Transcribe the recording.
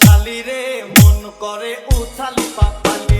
পাপালি রে মন করে উথালি পাপালি